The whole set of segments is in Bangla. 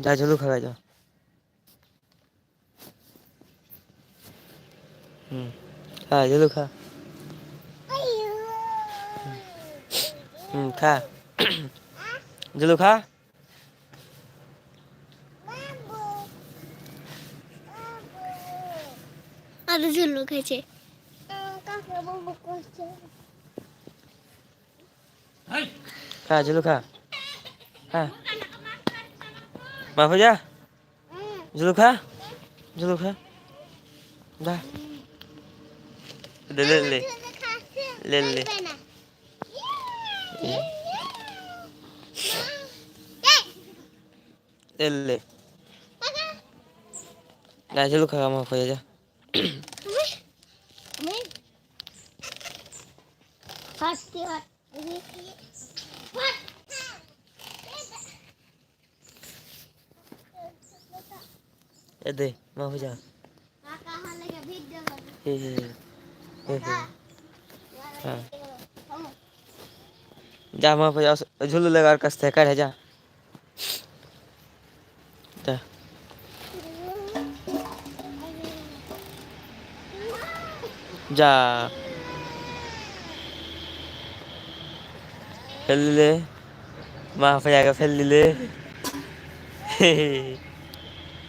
যা ঝুলু খাওয়া যা। হুম। খা ঝুলু খা। হুম খা। ঝুলু খা। আরও ঝুলু খা ঝুলু খা। খা। মা যা ঝুলু খা ঝুলু খা যা লে লে লে লে লে লে লে যা ঝুলু খা মা ভজা যা হাসতে এ দে মা ভজা হে হে হে হে হ্যাঁ যা মা ভজা ঝুলু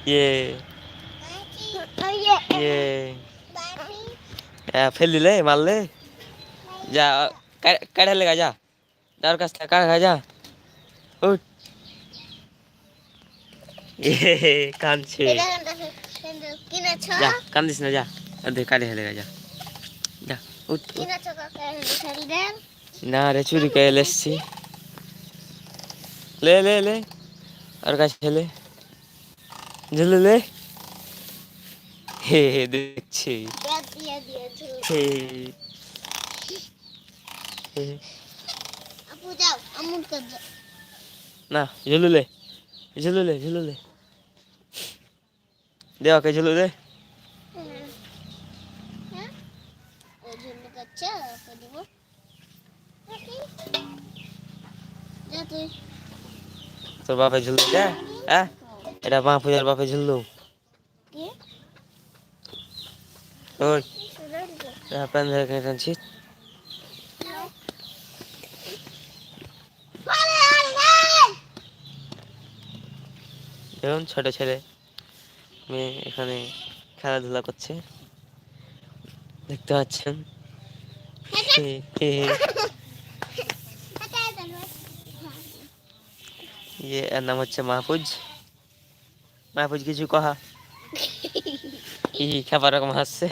কাছ ইয়ে ফেল দিলে মারলে যা কাঢ়ে লেগা যা যার কাছ থেকে কাঢ়া যা উঠ কাঁদছে যা কান্দিস না যা দে কাঢ়ে লেগা যা যা উঠ উঠ। কিনেছ স্যান্ডেল না রে চুরি করে এসছি লে। লে লে আর কাছে লে ঝুলু লে হে হে। দেখছি না ঝুলু লে ঝুলু লে ঝুলু লে। দে ওকে ঝুলু দে। হ্যাঁ তোর বাপে ঝুলু দে। হ্যাঁ। এটা মা পূজার বাপে ঝুলু কি? ওই। প্যান ধরে কেটে টানছিস দেখুন ছোট ছেলে। মেয়ে এখানে খেলাধুলা করছে। দেখতে পাচ্ছেন। ইয়ে এর নাম হচ্ছে মাহফুজ। মাহফুজ কিছু কহা। ই খাবার রকম হাসছে